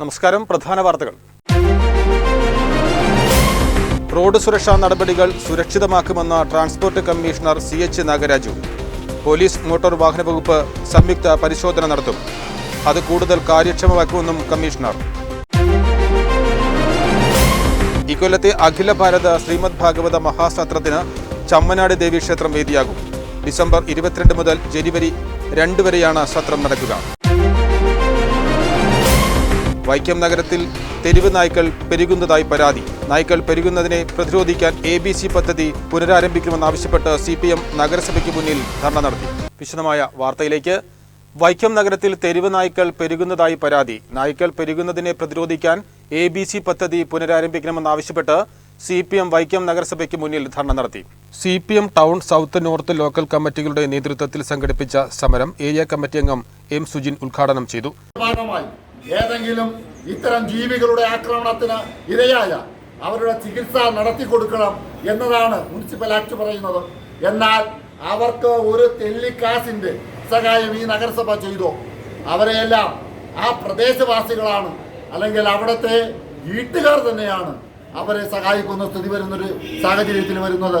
നമസ്കാരം. പ്രധാന വാർത്തകൾ. റോഡ് സുരക്ഷാ നടപടികൾ സുരക്ഷിതമാക്കുമെന്ന transport commissioner C H Nagaraju. Police motor വാഹന വകുപ്പ് സംയുക്ത പരിശോധന നടത്തും. അത് കൂടുതൽ കാര്യക്ഷമമാക്കുമെന്നും കമ്മീഷണർ. ഇക്കൊല്ലത്തെ അഖില ഭാരത ശ്രീമദ് ഭാഗവത മഹാസത്രത്തിന് ചമ്മനാട് ദേവീക്ഷേത്രം വേദിയാകും. ഡിസംബർ ഇരുപത്തിരണ്ട് മുതൽ ജനുവരി രണ്ട് വരെയാണ് സത്രം നടക്കുക. വൈക്കം നഗരത്തിൽ തെരുവ് നായ്ക്കൾ പെരുകുന്നതായി പരാതി. നായ്ക്കൾ പെരുകുന്നതിനെ പ്രതിരോധിക്കാൻ എ ബി സി പദ്ധതി പുനരാരംഭിക്കണമെന്നാവശ്യപ്പെട്ട് സി പി എം നഗരസഭയ്ക്ക് മുന്നിൽ ധർണ നടത്തി. വിശദമായ വാർത്തയിലേക്ക്. വൈക്കം നഗരത്തിൽ തെരുവ് നായ്ക്കൾ പെരുകുന്നതായി പരാതി. നായ്ക്കൾ പെരുകുന്നതിനെ പ്രതിരോധിക്കാൻ എ ബി സി പദ്ധതി പുനരാരംഭിക്കണമെന്നാവശ്യപ്പെട്ട് സി പി എം വൈക്കം നഗരസഭയ്ക്ക് മുന്നിൽ ധർണ നടത്തി. C P M town south north local കമ്മിറ്റികളുടെ നേതൃത്വത്തിൽ സംഘടിപ്പിച്ച സമരം ഏരിയ കമ്മിറ്റി അംഗം എം സുജിൻ ഉദ്ഘാടനം ചെയ്തു. ഏതെങ്കിലും ഇത്തരം ജീവികളുടെ ആക്രമണത്തിന് ഇരയായ അവരുടെ ചികിത്സ നടത്തി കൊടുക്കണം എന്നതാണ് മുനിസിപ്പൽ ആക്ട് പറയുന്നത്. എന്നാൽ അവർക്ക് ഒരു തെല്ലിക്കാസിന്റെ സഹായം ഈ നഗരസഭ ചെയ്തോ? അവരെയെല്ലാം ആ പ്രദേശവാസികളാണ്. അല്ലെങ്കിൽ അവിടുത്തെ വീട്ടുകാർ തന്നെയാണ് അവരെ സഹായിക്കുന്ന സ്ഥിതി വരുന്നൊരു സാഹചര്യത്തിൽ വരുന്നത്.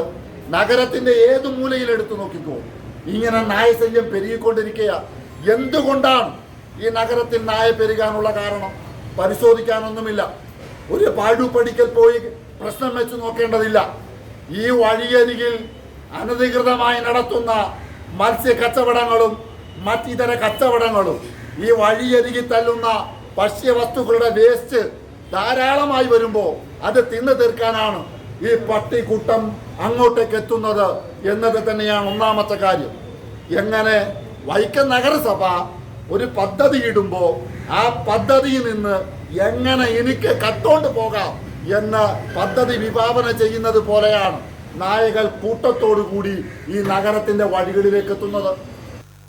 നഗരത്തിന്റെ ഏത് മൂലയിൽ എടുത്തു നോക്കിക്കോ? ഇങ്ങനെ നായശല്യം പെരുകിക്കൊണ്ടിരിക്കുക എന്തുകൊണ്ടാണ് ഈ നഗരത്തിൽ നായ പെരുകാനുള്ള കാരണം? പരിശോധിക്കാനൊന്നുമില്ല. ഒരു പാഴുപടിക്കൽ പോയി പ്രശ്നം വെച്ച് നോക്കേണ്ടതില്ല. ഈ വഴിയരികിൽ അനധികൃതമായി നടത്തുന്ന മത്സ്യ കച്ചവടങ്ങളും മറ്റിതര കച്ചവടങ്ങളും ഈ വഴിയരികിൽ തല്ലുന്ന ഭക്ഷ്യവസ്തുക്കളുടെ വേസ്റ്റ് ധാരാളമായി വരുമ്പോൾ അത് തിന്നു തീർക്കാനാണ് ഈ പട്ടിക്കൂട്ടം അങ്ങോട്ടേക്ക് എത്തുന്നത് എന്നത് തന്നെയാണ് ഒന്നാമത്തെ കാര്യം. എങ്ങനെ വൈക്കം നഗരസഭ ഒരു പദ്ധതി ഇടുമ്പോൾ ആ പദ്ധതിയിൽ നിന്ന് എങ്ങനെ എനിക്ക് കട്ടോണ്ട് പോകാം എന്ന് പദ്ധതി വിഭാവന ചെയ്യുന്നത് പോലെയാണ് നായകൾ കൂട്ടത്തോടു കൂടി ഈ നഗരത്തിന്റെ വഴികളിലേക്ക് എത്തുന്നത്.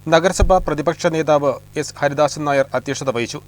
നഗരസഭാ പ്രതിപക്ഷ നേതാവ് എസ്. ഹരിദാസൻ നായർ അധ്യക്ഷത വഹിച്ചു.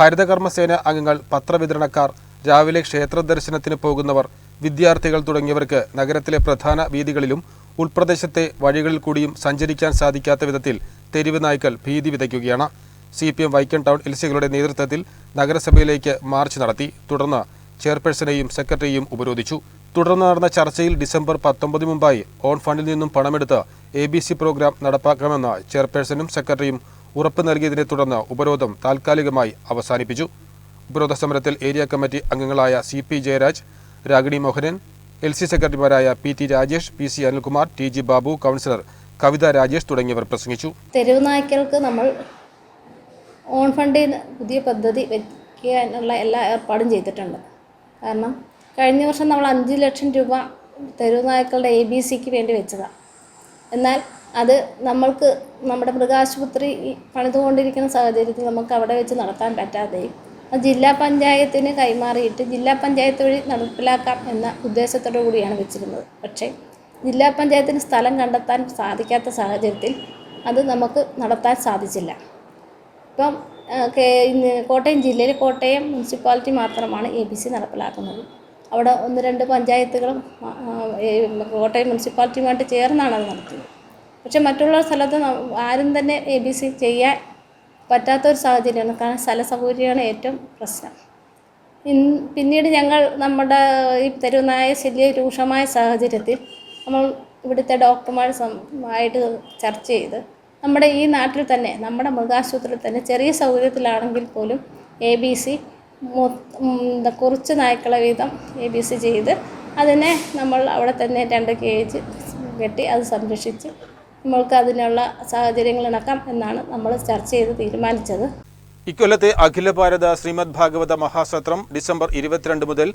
ഹരിതകർമ്മസേന അംഗങ്ങൾ പത്രവിതരണക്കാർ രാവിലെ ക്ഷേത്ര ദർശനത്തിന് പോകുന്നവർ വിദ്യാർത്ഥികൾ തുടങ്ങിയവർക്ക് നഗരത്തിലെ പ്രധാന വീതികളിലും ഉൾപ്രദേശത്തെ വഴികളിൽ കൂടിയും സഞ്ചരിക്കാൻ സാധിക്കാത്ത വിധത്തിൽ തെരുവ് നായ്ക്കൾ ഭീതി വിതയ്ക്കുകയാണ്. C P M Vaikom town L സികളുടെ നേതൃത്വത്തിൽ നഗരസഭയിലേക്ക് മാർച്ച് നടത്തി. തുടർന്ന് ചെയർപേഴ്സണെയും സെക്രട്ടറിയെയും ഉപരോധിച്ചു. തുടർന്ന് നടന്ന ചർച്ചയിൽ ഡിസംബർ പത്തൊമ്പതിന് മുമ്പായി ഓൺ ഫണ്ടിൽ നിന്നും പണമെടുത്ത് എ ബി സി പ്രോഗ്രാം നടപ്പാക്കണമെന്ന് ചെയർപേഴ്സണും സെക്രട്ടറിയും ഉറപ്പ് നൽകിയതിനെ തുടർന്ന് ഉപരോധം താൽക്കാലികമായി അവസാനിപ്പിച്ചു. ഉപരോധ സമരത്തിൽ ഏരിയ കമ്മിറ്റി അംഗങ്ങളായ C P Jayaraj Ragini Mohanan L C സെക്രട്ടറിമാരായ P T Rajesh P C Anilkumar T G Babu councillor Kavitha Rajesh തുടങ്ങിയവർ പ്രസംഗിച്ചു. തെരുവ് നായ്ക്കൾക്ക് നമ്മൾ ഓൺ ഫണ്ട് പുതിയ പദ്ധതി വയ്ക്കാനുള്ള എല്ലാ ഏർപ്പാടും ചെയ്തിട്ടുണ്ട്. കാരണം കഴിഞ്ഞ വർഷം നമ്മൾ അഞ്ച് ലക്ഷം രൂപ തെരുവ് നായ്ക്കളുടെ എ ബി സിക്ക് വേണ്ടി വെച്ചതാണ് എന്നാൽ അത് നമ്മൾക്ക് നമ്മുടെ മൃഗാശുപത്രി പണിതുകൊണ്ടിരിക്കുന്ന സാഹചര്യത്തിൽ നമുക്ക് അവിടെ വെച്ച് നടത്താൻ പറ്റാതെയും അത് ജില്ലാ പഞ്ചായത്തിന് കൈമാറിയിട്ട് ജില്ലാ പഞ്ചായത്ത് വഴി നടപ്പിലാക്കാം എന്ന ഉദ്ദേശത്തോടു കൂടിയാണ് വെച്ചിരുന്നത്. പക്ഷേ ജില്ലാ പഞ്ചായത്തിന് സ്ഥലം കണ്ടെത്താൻ സാധിക്കാത്ത സാഹചര്യത്തിൽ അത് നമുക്ക് നടത്താൻ സാധിച്ചില്ല. ഇപ്പം കോട്ടയം ജില്ലയിൽ കോട്ടയം മുനിസിപ്പാലിറ്റി മാത്രമാണ് എ ബി സി നടപ്പിലാക്കുന്നത്. അവിടെ ഒന്ന് രണ്ട് പഞ്ചായത്തുകളും കോട്ടയം മുനിസിപ്പാലിറ്റിയുമായിട്ട് ചേർന്നാണ് അത് നടത്തുന്നത്. പക്ഷെ മറ്റുള്ള സ്ഥലത്ത് ആരും തന്നെ എ ബി സി ചെയ്യാൻ പറ്റാത്തൊരു സാഹചര്യമാണ്. കാരണം സ്ഥല സൗകര്യമാണ് ഏറ്റവും പ്രശ്നം. പിന്നീട് ഞങ്ങൾ നമ്മുടെ ഈ തെരുവുനായ ശല്യ രൂക്ഷമായ സാഹചര്യത്തിൽ നമ്മൾ ഇവിടുത്തെ ഡോക്ടർമാർ ആയിട്ട് ചർച്ച ചെയ്ത് നമ്മുടെ ഈ നാട്ടിൽ തന്നെ നമ്മുടെ മൃഗാശുപത്രിയിൽ തന്നെ ചെറിയ സൗകര്യത്തിലാണെങ്കിൽ പോലും എ ബി സി കുറച്ച് നായ്ക്കളെ വീതം എ ബി സി ചെയ്ത് അതിനെ നമ്മൾ അവിടെ തന്നെ രണ്ട് കേജ് കെട്ടി അത് സംരക്ഷിച്ച് നമ്മൾക്ക് അതിനുള്ള സാഹചര്യങ്ങൾ ഇണക്കാം എന്നാണ് നമ്മൾ ചർച്ച ചെയ്ത് തീരുമാനിച്ചത്. ഇക്കൊല്ലത്തെ അഖില ഭാരത ശ്രീമദ് ഭാഗവത മഹാസത്രം ഡിസംബർ ഇരുപത്തിരണ്ട് മുതൽ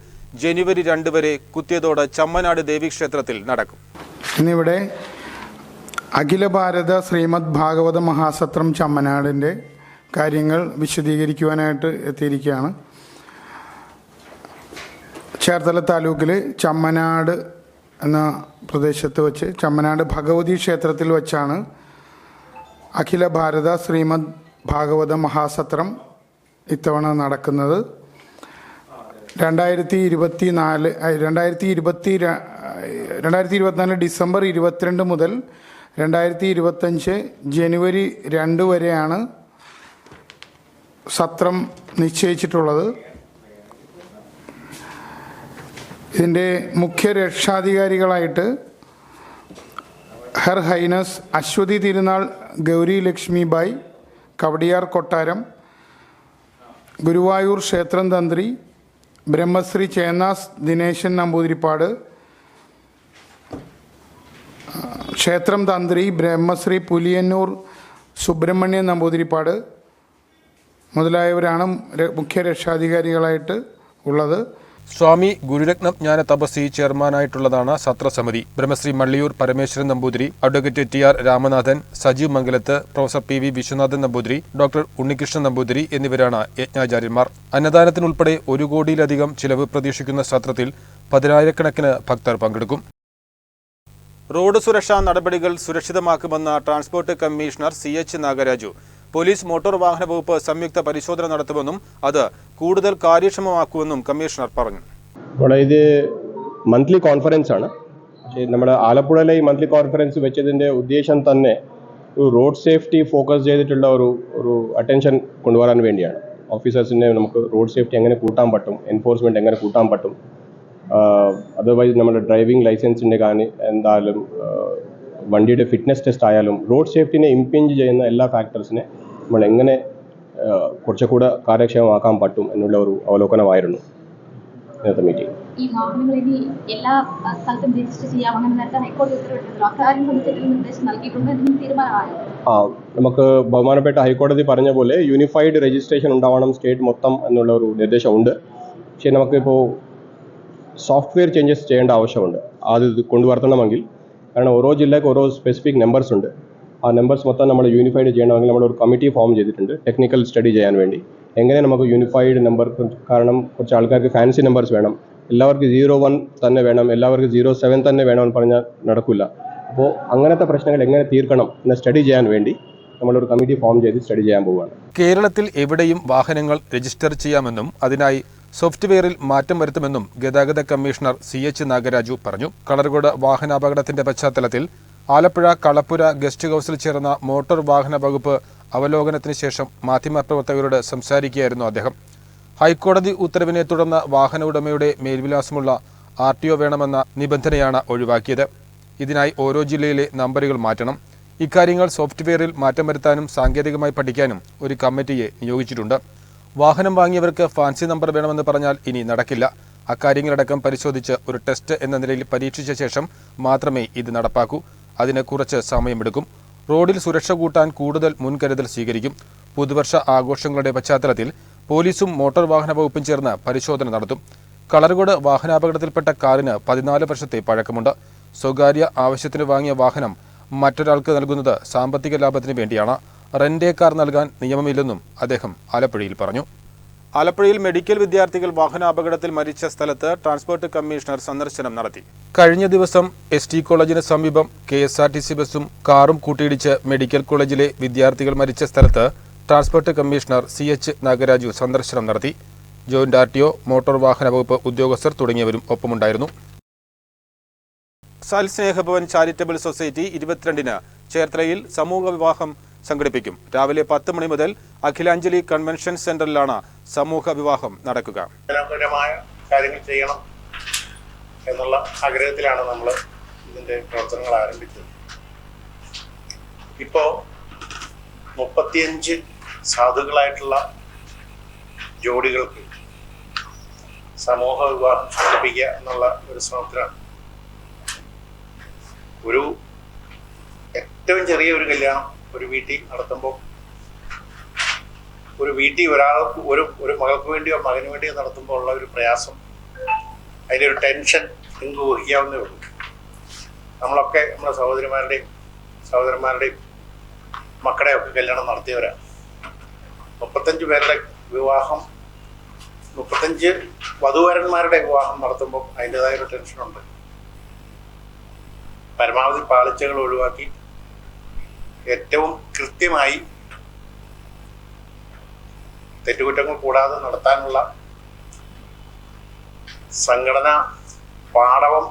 ജനുവരി രണ്ട് വരെ കുത്തിയതോട് ചമ്മനാട് ദേവീക്ഷേത്രത്തിൽ നടക്കും. ഇന്നിവിടെ അഖില ഭാരത ശ്രീമദ് ഭാഗവത മഹാസത്രം ചമ്മനാടിന്റെ കാര്യങ്ങൾ വിശദീകരിക്കുവാനായിട്ട് എത്തിയിരിക്കുകയാണ്. ചേർത്തല താലൂക്കിൽ ചമ്മനാട് എന്ന പ്രദേശത്ത് വെച്ച് ചമ്മനാട് ഭഗവതി ക്ഷേത്രത്തിൽ വച്ചാണ് അഖില ഭാരത ശ്രീമദ് ഭാഗവത മഹാസത്രം ഇത്തവണ നടക്കുന്നത്. രണ്ടായിരത്തി ഇരുപത്തി നാല് രണ്ടായിരത്തി ഇരുപത്തി രണ്ടായിരത്തി ഇരുപത്തിനാല് ഡിസംബർ ഇരുപത്തിരണ്ട് മുതൽ രണ്ടായിരത്തി ഇരുപത്തഞ്ച് ജനുവരി രണ്ട് വരെയാണ് സത്രം നിശ്ചയിച്ചിട്ടുള്ളത്. ഇതിന്റെ മുഖ്യ രക്ഷാധികാരികളായിട്ട് ഹർ ഹൈനസ് അശ്വതി തിരുനാൾ ഗൗരി ലക്ഷ്മി ബായ് കവടിയാർ കൊട്ടാരം ഗുരുവായൂർ ക്ഷേത്രം തന്ത്രി ബ്രഹ്മശ്രീ ചേന്നാസ് ദിനേശൻ നമ്പൂതിരിപ്പാട് ക്ഷേത്രം തന്ത്രി ബ്രഹ്മശ്രീ പുലിയന്നൂർ സുബ്രഹ്മണ്യൻ നമ്പൂതിരിപ്പാട് മുതലായവരാണ് മുഖ്യ രക്ഷാധികാരികളായിട്ട് ഉള്ളത്. സ്വാമി ഗുരുരത്നം ജ്ഞാന തപസി ചെയർമാനായിട്ടുള്ളതാണ് സത്രസമിതി. Brahmashri Malliyoor Parameswaran Namboothiri advocate T R Ramanathan Sajeev Mangalath professor P V Viswanathan Namboothiri doctor Unnikrishnan Namboothiri എന്നിവരാണ് യജ്ഞാചാര്യന്മാർ. അന്നദാനത്തിനുൾപ്പെടെ ഒരു കോടിയിലധികം ചിലവ് പ്രതീക്ഷിക്കുന്ന സത്രത്തിൽ പതിനായിരക്കണക്കിന് ഭക്തർ പങ്കെടുക്കും. റോഡ് സുരക്ഷാ നടപടികൾ സുരക്ഷിതമാക്കുമെന്ന transport commissioner C H Nagaraju. Police motor വാഹന വകുപ്പ് സംയുക്ത പരിശോധന നടത്തുമെന്നും അത് കൂടുതൽ കാര്യക്ഷമമാക്കുമെന്നും കമ്മീഷണർ പറഞ്ഞു. ഇവിടെ ഇത് മന്ത്ലി കോൺഫറൻസ് ആണ്. നമ്മുടെ ആലപ്പുഴയിലെ ഈ മന്ത്ലി കോൺഫറൻസ് വെച്ചതിന്റെ ഉദ്ദേശം തന്നെ ഒരു റോഡ് സേഫ്റ്റി ഫോക്കസ് ചെയ്തിട്ടുള്ള ഒരു ഒരു അറ്റൻഷൻ കൊണ്ടുവരാൻ വേണ്ടിയാണ്. ഓഫീസേഴ്സിനെ നമുക്ക് റോഡ് സേഫ്റ്റി എങ്ങനെ കൂട്ടാൻ പറ്റും എൻഫോഴ്സ്മെന്റ് എങ്ങനെ കൂട്ടാൻ പറ്റും അതർവൈസ് നമ്മുടെ ഡ്രൈവിംഗ് ലൈസൻസിന്റെ കാണി എന്തായാലും വണ്ടിയുടെ ഫിറ്റ്നസ് ടെസ്റ്റ് ആയാലും റോഡ് സേഫ്റ്റിനെ ഇംപെഞ്ച് ചെയ്യുന്ന എല്ലാ ഫാക്ടേഴ്സിനെ നമ്മൾ എങ്ങനെ കുറച്ചുകൂടെ കാര്യക്ഷമമാക്കാൻ പറ്റും എന്നുള്ള ഒരു അവലോകനമായിരുന്നു ഇന്നത്തെ മീറ്റിംഗ് ഈ വാഹനങ്ങൾ ഇനി എല്ലാ അഹ്, സ്ഥലത്തും രജിസ്റ്റർ ചെയ്യാം അങ്ങനെ നേരത്തെ ഹൈക്കോടതി ഉത്തരവിട്ടിട്ടുണ്ടല്ലോ അക്കാര്യം സംബന്ധിച്ച് നിർദ്ദേശം നൽകിയിട്ടുണ്ട് ഇതിന് തീരുമാനമായോ? ആ നമുക്ക് ബഹുമാനപ്പെട്ട ഹൈക്കോടതി പറഞ്ഞ പോലെ യൂണിഫൈഡ് രജിസ്ട്രേഷൻ ഉണ്ടാവണം സ്റ്റേറ്റ് മൊത്തം എന്നുള്ള ഒരു നിർദ്ദേശമുണ്ട്. പക്ഷേ നമുക്കിപ്പോൾ സോഫ്റ്റ്വെയർ ചേഞ്ചസ് ചെയ്യേണ്ട ആവശ്യമുണ്ട്. അത് ഇത് കൊണ്ടുവരണമെങ്കിൽ. കാരണം ഓരോ ജില്ലയ്ക്ക് ഓരോ സ്പെസിഫിക് നമ്പേഴ്സ് ഉണ്ട്. ആ നമ്പേഴ്സ് മൊത്തം നമ്മൾ യൂണിഫൈഡ് ചെയ്യണമെങ്കിൽ നമ്മൾ ഒരു കമ്മിറ്റി ഫോം ചെയ്തിട്ടുണ്ട്. ടെക്നിക്കൽ സ്റ്റഡി ചെയ്യാൻ വേണ്ടി. എങ്ങനെ നമുക്ക് യൂണിഫൈഡ് നമ്പർ കാരണം കുറച്ച് ആൾക്കാർക്ക് ഫാൻസി നമ്പേഴ്സ് വേണം. എല്ലാവർക്കും സീറോ വൺ തന്നെ വേണം. എല്ലാവർക്കും സീറോ സെവൻ തന്നെ വേണമെന്ന് പറഞ്ഞാൽ നടക്കില്ല. അപ്പോൾ അങ്ങനത്തെ പ്രശ്നങ്ങൾ എങ്ങനെ തീർക്കണം എന്ന് സ്റ്റഡി ചെയ്യാൻ വേണ്ടി നമ്മളൊരു കമ്മിറ്റി ഫോം ചെയ്ത് സ്റ്റഡി ചെയ്യാൻ പോവുകയാണ്. കേരളത്തിൽ എവിടെയും വാഹനങ്ങൾ രജിസ്റ്റർ ചെയ്യാമെന്നും അതിനായി സോഫ്റ്റ്വെയറിൽ മാറ്റം വരുത്തുമെന്നും ഗതാഗത കമ്മീഷണർ സി എച്ച് നാഗരാജു പറഞ്ഞു. കളർകോട് വാഹനാപകടത്തിന്റെ പശ്ചാത്തലത്തിൽ ആലപ്പുഴ കളപ്പുര ഗസ്റ്റ് ഹൌസിൽ ചേർന്ന മോട്ടോർ വാഹന വകുപ്പ് അവലോകനത്തിന് ശേഷം മാധ്യമപ്രവർത്തകരോട് സംസാരിക്കുകയായിരുന്നു അദ്ദേഹം. ഹൈക്കോടതി ഉത്തരവിനെ തുടർന്ന് വാഹന ഉടമയുടെ മേൽവിലാസമുള്ള ആർ ടി ഒ വേണമെന്ന നിബന്ധനയാണ് ഒഴിവാക്കിയത്. ഇതിനായി ഓരോ ജില്ലയിലെ നമ്പറുകൾ മാറ്റണം. ഇക്കാര്യങ്ങൾ സോഫ്റ്റ്വെയറിൽ മാറ്റം വരുത്താനും സാങ്കേതികമായി പഠിക്കാനും ഒരു കമ്മിറ്റിയെ നിയോഗിച്ചിട്ടുണ്ട്. വാഹനം വാങ്ങിയവർക്ക് ഫാൻസി നമ്പർ വേണമെന്ന് പറഞ്ഞാൽ ഇനി നടക്കില്ല. അക്കാര്യങ്ങളടക്കം പരിശോധിച്ച് ഒരു ടെസ്റ്റ് എന്ന നിലയിൽ പരീക്ഷിച്ച ശേഷം മാത്രമേ ഇത് നടപ്പാക്കൂ. അതിന് കുറച്ച് സമയമെടുക്കും. റോഡിൽ സുരക്ഷ കൂട്ടാൻ കൂടുതൽ മുൻകരുതൽ സ്വീകരിക്കും. പുതുവർഷ ആഘോഷങ്ങളുടെ പശ്ചാത്തലത്തിൽ പോലീസും മോട്ടോർ വാഹന വകുപ്പും ചേർന്ന് പരിശോധന നടത്തും. കളർകോട് വാഹനാപകടത്തിൽപ്പെട്ട കാറിന് പതിനാല് വർഷത്തെ പഴക്കമുണ്ട്. സ്വകാര്യ ആവശ്യത്തിന് വാങ്ങിയ വാഹനം മറ്റൊരാൾക്ക് നൽകുന്നത് സാമ്പത്തിക ലാഭത്തിന് വേണ്ടിയാണ്. റെന്റേ കാർ നൽകാൻ നിയമമില്ലെന്നും അദ്ദേഹം ആലപ്പുഴയിൽ പറഞ്ഞു. ആലപ്പുഴയിൽ മെഡിക്കൽ വിദ്യാർത്ഥികൾ വാഹനാപകടത്തിൽ മരിച്ച സ്ഥലത്ത് ട്രാൻസ്പോർട്ട് കമ്മീഷണർ സന്ദർശനം നടത്തി. കഴിഞ്ഞ ദിവസം എസ് ടി കോളേജിന് സമീപം K S R T C ബസും കാറും കൂട്ടിയിടിച്ച് മെഡിക്കൽ കോളേജിലെ വിദ്യാർത്ഥികൾ മരിച്ച സ്ഥലത്ത് transport commissioner C H Nagaraju സന്ദർശനം നടത്തി. Joint R T O motor വാഹന വകുപ്പ് ഉദ്യോഗസ്ഥർ തുടങ്ങിയവരും ഒപ്പമുണ്ടായിരുന്നു. സൽസ്നേഹഭവൻ ചാരിറ്റബിൾ സൊസൈറ്റി ഇരുപത്തിരണ്ടിന് ചേർത്തലയിൽ സമൂഹ വിവാഹം സംഘടിപ്പിക്കും. രാവിലെ പത്ത് മണി മുതൽ അഖിലാഞ്ജലി കൺവെൻഷൻ സെന്ററിലാണ് സമൂഹ വിവാഹം നടക്കുക. കാര്യങ്ങൾ ചെയ്യണം എന്നുള്ള ആഗ്രഹത്തിലാണ് നമ്മൾ ഇതിന്റെ പ്രവർത്തനങ്ങൾ ആരംഭിച്ചത്. ഇപ്പോ മുപ്പത്തിയഞ്ച് സാധുക്കളായിട്ടുള്ള ജോഡികൾക്ക് സമൂഹ വിവാഹം സംഘടിപ്പിക്കുക എന്നുള്ള ഒരു ശ്രമത്തിലാണ്. ഒരു ഏറ്റവും ചെറിയ ഒരു കല്യാണം ഒരു വീട്ടിൽ നടത്തുമ്പോൾ ഒരു വീട്ടിൽ ഒരാൾക്ക് ഒരു ഒരു മകൾക്ക് വേണ്ടിയോ മകന് വേണ്ടിയോ നടത്തുമ്പോൾ ഉള്ള ഒരു പ്രയാസം അതിന്റെ ഒരു ടെൻഷൻ നിങ്ങൾക്ക് ഊഹിക്കാവുന്നേ ഉള്ളൂ. നമ്മളൊക്കെ നമ്മുടെ സഹോദരിമാരുടെയും സഹോദരന്മാരുടെയും മക്കളെയൊക്കെ കല്യാണം നടത്തിയവരാണ്. മുപ്പത്തഞ്ച് പേരുടെ വിവാഹം മുപ്പത്തഞ്ച് വധുവരന്മാരുടെ വിവാഹം നടത്തുമ്പോൾ അതിന്റെതായ ഒരു ടെൻഷനുണ്ട്. പരമാവധി പാളിച്ചകൾ ഒഴിവാക്കി ഏറ്റവും കൃത്യമായി തെറ്റുകുറ്റങ്ങൾ കൂടാതെ നടത്താനുള്ള സംഘടന പാടവം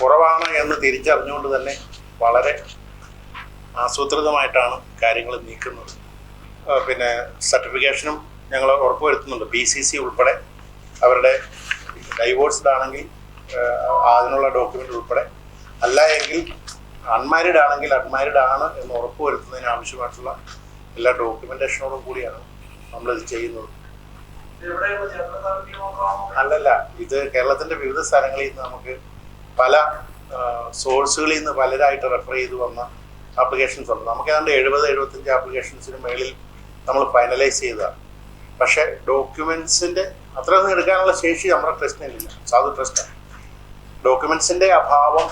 കുറവാണ് എന്ന് തിരിച്ചറിഞ്ഞുകൊണ്ട് തന്നെ വളരെ ആസൂത്രിതമായിട്ടാണ് കാര്യങ്ങൾ നീക്കുന്നത്. പിന്നെ സർട്ടിഫിക്കേഷനും ഞങ്ങൾ ഉറപ്പുവരുത്തുന്നുണ്ട്. ബി സി സി ഉൾപ്പെടെ അവരുടെ ഡൈവോഴ്സ്ഡ് ആണെങ്കിൽ അതിനുള്ള ഡോക്യുമെന്റ് ഉൾപ്പെടെ. അല്ല എങ്കിൽ അൺമാരിഡ് ആണെങ്കിൽ അൺമാരിഡ് ആണ് എന്ന് ഉറപ്പുവരുത്തുന്നതിന് ആവശ്യമായിട്ടുള്ള എല്ലാ ഡോക്യുമെന്റേഷനോടും കൂടിയാണ് നമ്മളിത് ചെയ്യുന്നത്. അല്ലല്ല ഇത് കേരളത്തിന്റെ വിവിധ സ്ഥലങ്ങളിൽ നിന്ന് നമുക്ക് പല സോഴ്സുകളിൽ നിന്ന് പലരായിട്ട് റെഫർ ചെയ്ത് വന്ന ആപ്ലിക്കേഷൻസ് ഉണ്ട്. നമുക്ക് ഏതാണ്ട് എഴുപത് എഴുപത്തഞ്ച് ആപ്ലിക്കേഷൻസിന് മേളിൽ നമ്മൾ ഫൈനലൈസ് ചെയ്തതാണ് പക്ഷേ ഡോക്യുമെന്റ്സിന്റെ അത്രയൊന്നും എടുക്കാനുള്ള ശേഷി നമ്മുടെ ട്രസ്റ്റിനില്ല സാധു ട്രസ്റ്റാണ്. ഡോക്യുമെന്റ്സിന്റെ അഭാവം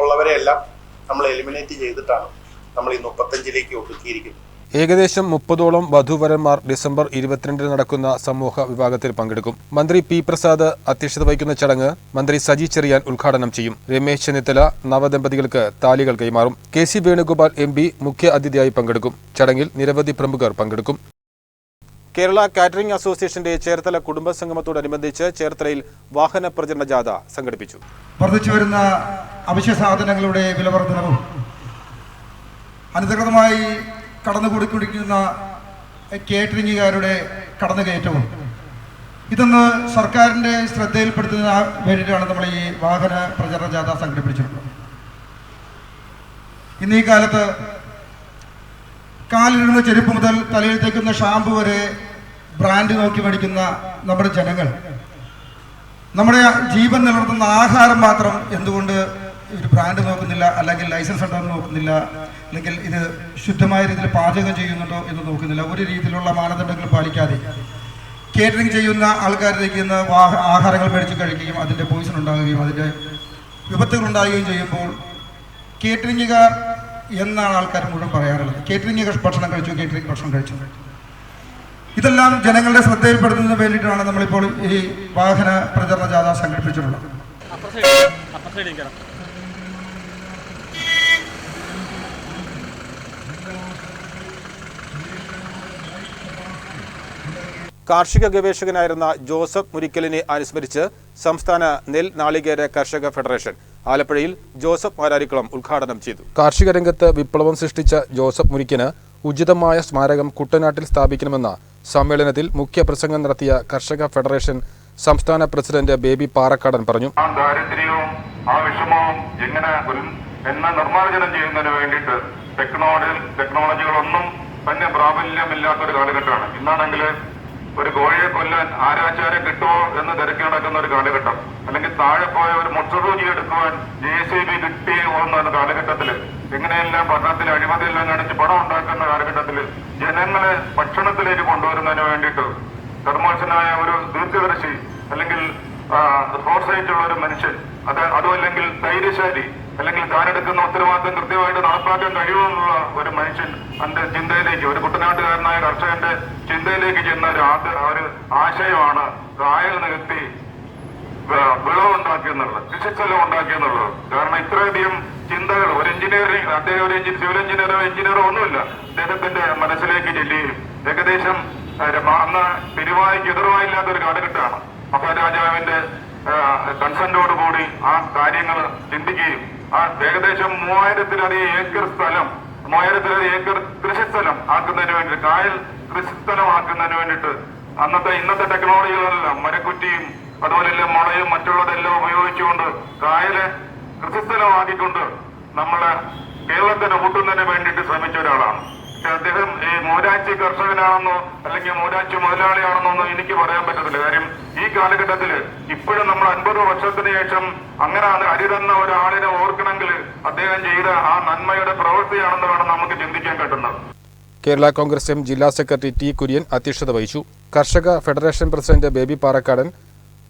ഉള്ളവരെയെല്ലാം നമ്മൾ എലിമിനേറ്റ് ചെയ്തിട്ടാണ് നമ്മൾ ഈ മുപ്പത്തഞ്ചിലേക്ക് ഒതുക്കിയിരിക്കുന്നത്. ഏകദേശം മുപ്പതോളം വധുവരന്മാർ ഡിസംബർ ഇരുപത്തിരണ്ടിന് നടക്കുന്ന സമൂഹ വിഭാഗത്തിൽ പങ്കെടുക്കും. മന്ത്രി പി പ്രസാദ് അധ്യക്ഷത വഹിക്കുന്ന ചടങ്ങ് മന്ത്രി സജി ചെറിയാൻ ഉദ്ഘാടനം ചെയ്യും. രമേശ് ചെന്നിത്തല നവദമ്പതികൾക്ക് താലികൾ കൈമാറും. കെ സി വേണുഗോപാൽ എം മുഖ്യ അതിഥിയായി പങ്കെടുക്കും. ചടങ്ങിൽ നിരവധി പ്രമുഖർ പങ്കെടുക്കും. കേരള കാറ്ററിംഗ് അസോസിയേഷന്റെ ചേർത്തല കുടുംബ സംഗമത്തോടനുബന്ധിച്ച് ചേർത്തലയിൽ വാഹന പ്രചരണ ജാഥ സംഘടിപ്പിച്ചു. വർദ്ധിച്ചു വരുന്ന അവശ്യ സാധനങ്ങളുടെ വിലവർദ്ധനവും അനധികൃതമായി കടന്നുകൂടിക്കൊണ്ടിരിക്കുന്ന കേറ്ററിംഗുകാരുടെ കടന്നുകയറ്റവും ഇതൊന്ന് സർക്കാരിന്റെ ശ്രദ്ധയിൽപ്പെടുത്തുന്ന വേണ്ടിയിട്ടാണ് നമ്മൾ ഈ വാഹന പ്രചരണ ജാഥ സംഘടിപ്പിച്ചിട്ടുള്ളത്. ഇന്ന് ഈ കാലത്ത് കാലിലിടുന്ന ചെരുപ്പ് മുതൽ തലയിൽ തേക്കുന്ന ഷാമ്പു വരെ ബ്രാൻഡ് നോക്കി മേടിക്കുന്ന നമ്മുടെ ജനങ്ങൾ. നമ്മുടെ ജീവൻ നിലനിർത്തുന്ന ആഹാരം മാത്രം എന്തുകൊണ്ട് ഒരു ബ്രാൻഡ് നോക്കുന്നില്ല അല്ലെങ്കിൽ ലൈസൻസ് ഉണ്ടെന്ന് നോക്കുന്നില്ല അല്ലെങ്കിൽ ഇത് ശുദ്ധമായ രീതിയിൽ പാചകം ചെയ്യുന്നുണ്ടോ എന്ന് നോക്കുന്നില്ല. ഒരു രീതിയിലുള്ള മാനദണ്ഡങ്ങൾ പാലിക്കാതെ കേറ്ററിംഗ് ചെയ്യുന്ന ആൾക്കാരിലേക്ക് നിന്ന് ആഹാരങ്ങൾ മേടിച്ച് കഴിക്കുകയും അതിന്റെ പോയിസൺ ഉണ്ടാകുകയും അതിന്റെ വിപത്തുകൾ ഉണ്ടാകുകയും ചെയ്യുമ്പോൾ കേറ്ററിംഗുകാർ എന്നാണ് ആൾക്കാർ മുഴുവൻ പറയാറുള്ളത്. കേറ്ററിംഗ് ഭക്ഷണം കഴിച്ചു കേറ്ററിംഗ് ഭക്ഷണം കഴിച്ചു. ഇതെല്ലാം ജനങ്ങളുടെ ശ്രദ്ധയിൽപ്പെടുന്നതിന് വേണ്ടിയിട്ടാണ് നമ്മളിപ്പോൾ ഈ വാഹന പ്രചരണ ജാഥ സംഘടിപ്പിച്ചിട്ടുള്ളത്. കാർഷിക ഗവേഷകനായിരുന്ന ജോസഫ് മുരിക്കലിനെ അനുസ്മരിച്ച് സംസ്ഥാന നെൽ നാളികേര കർഷക ഫെഡറേഷൻ ആലപ്പുഴയിൽ ജോസഫ് മാരാരിക്കുളം ഉദ്ഘാടനം ചെയ്തു. കാർഷിക രംഗത്ത് വിപ്ലവം സൃഷ്ടിച്ച ജോസഫ് മുരിക്കന് ഉചിതമായ സ്മാരകം കുട്ടനാട്ടിൽ സ്ഥാപിക്കണമെന്ന സമ്മേളനത്തിൽ മുഖ്യ പ്രസംഗം നടത്തിയ കർഷക ഫെഡറേഷൻ സംസ്ഥാന പ്രസിഡന്റ് ബേബി പാറക്കാടൻ പറഞ്ഞു. ദാരിദ്ര്യവും എങ്ങനെ ഉൽ- എന്നെ നിർമ്മാർജനം ചെയ്യുന്നതിന് വേണ്ടിയിട്ട് ടെക്നോളജി ടെക്നോളജികളൊന്നും തന്നെ പ്രാബല്യമില്ലാത്ത ഒരു കാലഘട്ടമാണ്. ഇന്നാണെങ്കിൽ ഒരു കോഴിയെ കൊല്ലാൻ ആരാചാരം കിട്ടുമോ എന്ന് തിരക്കി നടക്കുന്ന ഒരു കാലഘട്ടം. അല്ലെങ്കിൽ താഴെ പോയ ഒരു മുട്ടസൂചി എടുക്കുവാൻ ജെ സി ബി കിട്ടി പോകുന്ന കാലഘട്ടത്തിൽ എങ്ങനെയെല്ലാം പഠനത്തിൽ അഴിമതിയെല്ലാം കാണിച്ച് പണം ഉണ്ടാക്കുന്ന കാലഘട്ടത്തിൽ ജനങ്ങളെ ഭക്ഷണത്തിലേക്ക് കൊണ്ടുവരുന്നതിന് വേണ്ടിയിട്ട് ധർമ്മോത്സനായ ഒരു ദീർഘദർശി അല്ലെങ്കിൽ ഫോർസൈറ്റ് ഉള്ള ഒരു മനുഷ്യൻ. അത് അതുമല്ലെങ്കിൽ ധൈര്യശാലി. അല്ലെങ്കിൽ താനെടുക്കുന്ന ഉത്തരവാദിത്തം കൃത്യമായിട്ട് നടപ്പാക്കാൻ കഴിയുമെന്നുള്ള ഒരു മനുഷ്യൻ തന്റെ ചിന്തയിലേക്ക് ഒരു കുട്ടനാട്ടുകാരനായ കർഷകന്റെ ചിന്തയിലേക്ക് ചെന്ന ഒരു ഒരു ആശയമാണ് കായൽ നികത്തി വിളവുണ്ടാക്കിയെന്നുള്ളത് കൃഷിസ്ഥലം ഉണ്ടാക്കിയെന്നുള്ളത് കാരണം ഇത്രയധികം ചിന്തകൾ ഒരു എഞ്ചിനീയറിംഗ് അദ്ദേഹം ഒരു എഞ്ചിൻ സിവിൽ എഞ്ചിനീയറോ എഞ്ചിനീയറോ ഒന്നുമില്ല. അദ്ദേഹത്തിന്റെ മനസ്സിലേക്ക് ചെല്ലുകയും ഏകദേശം അന്ന് പിരിവായിക്ക് എതിർവായില്ലാത്ത ഒരു കാലഘട്ടമാണ് മഹാരാജാവിന്റെ കൺസെന്റോടുകൂടി ആ കാര്യങ്ങൾ ചിന്തിക്കുകയും ആ ഏകദേശം മൂവായിരത്തിലധികം ഏക്കർ സ്ഥലം മൂവായിരത്തിലധികം ഏക്കർ കൃഷിസ്ഥലം ആക്കുന്നതിന് വേണ്ടി കായൽ കൃഷിസ്ഥലം ആക്കുന്നതിന് വേണ്ടിയിട്ട് അന്നത്തെ ഇന്നത്തെ ടെക്നോളജികളെല്ലാം മരക്കുറ്റിയും അതുപോലെ മുളയും മറ്റുള്ളതെല്ലാം ഉപയോഗിച്ചുകൊണ്ട് കായൽ കൃഷിസ്ഥലമാക്കിക്കൊണ്ട് നമ്മളെ കേരളത്തിന് ഊട്ടുന്നതിന് വേണ്ടിയിട്ട് ശ്രമിച്ച ഒരാളാണ്. അദ്ദേഹം ഈ മൂരാച്ചി കർഷകനാണെന്നോ അല്ലെങ്കിൽ മൂരാച്ചി മുതലാളിയാണെന്നോ ഒന്നും എനിക്ക് പറയാൻ പറ്റത്തില്ല. കാര്യം ഈ കാലഘട്ടത്തിൽ ഇപ്പോഴും നമ്മൾ അൻപത് വർഷത്തിന് ശേഷം അങ്ങനെ അരിതന്ന ഒരാളിനെ ഓർക്കണമെങ്കിൽ അദ്ദേഹം ചെയ്ത ആ നന്മയുടെ പ്രവൃത്തിയാണെന്ന് വേണം നമുക്ക് ചിന്തിക്കാൻ പറ്റുന്നത്. കേരള കോൺഗ്രസ് എം ജില്ലാ സെക്രട്ടറി ടി കുര്യൻ അധ്യക്ഷത വഹിച്ചു. കർഷക federation president Baby Parakkadan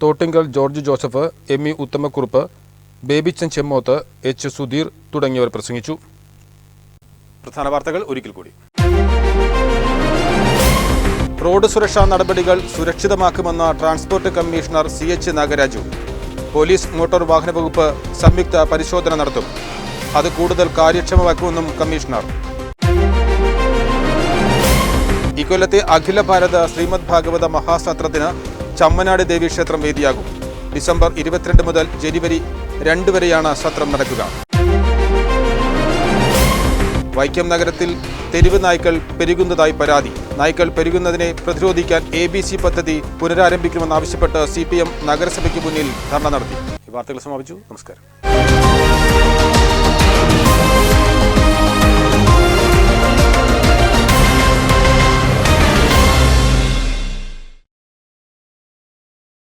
Thottingal George Joseph M E Uthamakkurup Babichan Chemmoth H Sudheer തുടങ്ങിയവർ പ്രസംഗിച്ചു. പ്രധാന വാർത്തകൾ ഒരിക്കൽ കൂടി. റോഡ് സുരക്ഷാ നടപടികൾ സുരക്ഷിതമാക്കുമെന്ന transport commissioner C H Nagaraju. Police motor വാഹന വകുപ്പ് സംയുക്ത പരിശോധന നടത്തും. അത് കൂടുതൽ കാര്യക്ഷമമാക്കുമെന്നും കമ്മീഷണർ. ഇക്കൊല്ലത്തെ അഖില ഭാരത ശ്രീമദ് ഭാഗവത മഹാസത്രത്തിന് ചമ്മനാട് ദേവീക്ഷേത്രം വേദിയാകും. ഡിസംബർ ഇരുപത്തിരണ്ട് മുതൽ ജനുവരി രണ്ട് വരെയാണ് സത്രം നടക്കുക. വൈക്കം നഗരത്തിൽ തെരുവ് നായ്ക്കൾ പെരുകുന്നതായി പരാതി. നായ്ക്കൾ പെരുകുന്നതിനെ പ്രതിരോധിക്കാൻ എ ബി സി പദ്ധതി പുനരാരംഭിക്കണമെന്നാവശ്യപ്പെട്ട് സി പി എം നഗരസഭയ്ക്ക് മുന്നിൽ ധർണ നടത്തി. ഈ വാർത്തകൾ സമാപിച്ചു. നമസ്കാരം.